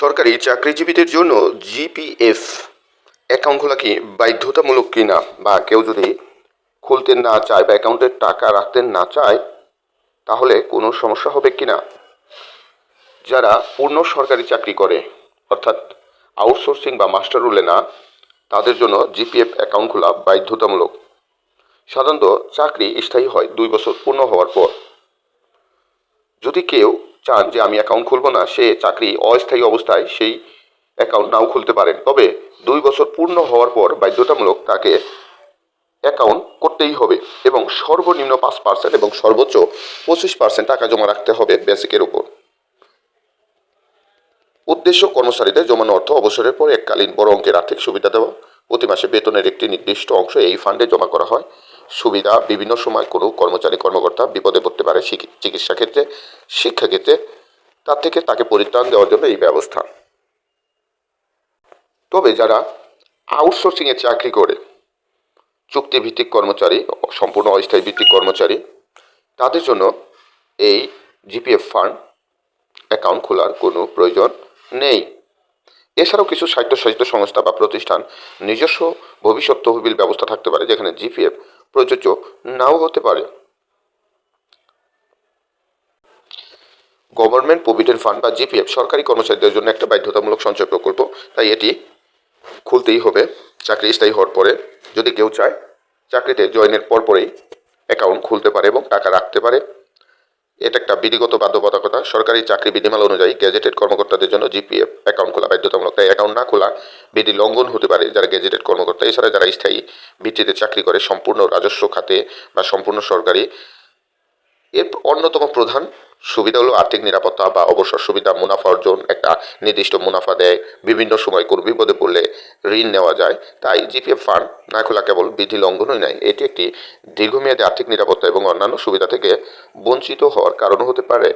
সরকারি চাকরিজীবীদের জন্য জিপিএফ অ্যাকাউন্ট খোলা কি বাধ্যতামূলক কিনা বা কেউ যদি খুলতে না চায় বা অ্যাকাউন্টে টাকা রাখতে না চায়, তাহলে কোনো সমস্যা হবে কি না? যারা পূর্ণ সরকারি চাকরি করে, অর্থাৎ আউটসোর্সিং বা মাস্টার রুলে না, তাদের জন্য জিপিএফ অ্যাকাউন্ট খোলা বাধ্যতামূলক। সাধারণত চাকরি স্থায়ী হয় দুই বছর পূর্ণ হওয়ার পর। যদি কেউ চান যে আমি অ্যাকাউন্ট খুলব না, সে চাকরি অস্থায়ী অবস্থায় সেই অ্যাকাউন্ট নাও খুলতে পারেন। তবে দুই বছর পূর্ণ হওয়ার পর বাধ্যতামূলক তাকে অ্যাকাউন্ট করতেই হবে এবং সর্বনিম্ন পাঁচ পার্সেন্ট এবং সর্বোচ্চ পঁচিশ পার্সেন্ট টাকা জমা রাখতে হবে বেসিকের উপর। উদ্দেশ্য কর্মচারীদের জমানো অর্থ অবসরের পর এককালীন বড় অঙ্কের আর্থিক সুবিধা দেওয়া। প্রতি মাসে বেতনের একটি নির্দিষ্ট অংশ এই ফান্ডে জমা করা হয়। সুবিধা বিভিন্ন সময় কোনো কর্মচারী, কর্মকর্তা বিপদে পড়তে পারে চিকি- চিকিৎসা ক্ষেত্রে শিক্ষাক্ষেত্রে তার থেকে তাকে পরিত্রাণ দেওয়ার জন্য এই ব্যবস্থা। তবে যারা আউটসোর্সিংয়ে চাকরি করে, চুক্তিভিত্তিক কর্মচারী, সম্পূর্ণ অস্থায়ী ভিত্তিক কর্মচারী, তাদের জন্য এই জিপিএফ ফান্ড অ্যাকাউন্ট খোলার কোনো প্রয়োজন নেই। এছাড়াও কিছু স্বায়ত্তশাসিত সংস্থা বা প্রতিষ্ঠান নিজস্ব ভবিষ্যৎ তহবিল ব্যবস্থা থাকতে পারে, যেখানে জিপিএফ প্রযোজ্য নাও হতে পারে। গভর্নমেন্ট প্রভিডেন্ট ফান্ড বা জিপিএফ সরকারি কর্মচারীদের জন্য একটা বাধ্যতামূলক সঞ্চয় প্রকল্প, তাই এটি খুলতেই হবে। চাকরি স্থায়ী হওয়ার পরে যদি কেউ চায়, চাকরিতে জয়েনের পরপরেই অ্যাকাউন্ট খুলতে পারে এবং টাকা রাখতে পারে। এটা একটা বিধিগত বাধ্যবাধকতা। সরকারি চাকরি বিধিমালা অনুযায়ী গ্যাজেটেড কর্মকর্তাদের জন্য জিপিএফ অ্যাকাউন্ট খোলা। বাধ্যতামূলক তাই অ্যাকাউন্ট না খোলা বিধি লঙ্ঘন হতে পারে যারা গ্যাজেটেড কর্মকর্তা। এছাড়া যারা স্থায়ী ভিত্তিতে চাকরি করে, সম্পূর্ণ রাজস্ব খাতে বা সম্পূর্ণ সরকারি এর অন্যতম প্রধান সুবিধা হলো আর্থিক নিরাপত্তা বা অবসর সুবিধা। মুনাফা অর্জন একটা নির্দিষ্ট মুনাফা দেয়। বিভিন্ন সময় কোনো বিপদে পড়লে ঋণ নেওয়া যায়। তাই জিপিএফ ফান্ড না খোলা কেবল বিধি লঙ্ঘনই নয়, এটি একটি দীর্ঘমেয়াদী আর্থিক নিরাপত্তা এবং অন্যান্য সুবিধা থেকে বঞ্চিত হওয়ার কারণ হতে পারে।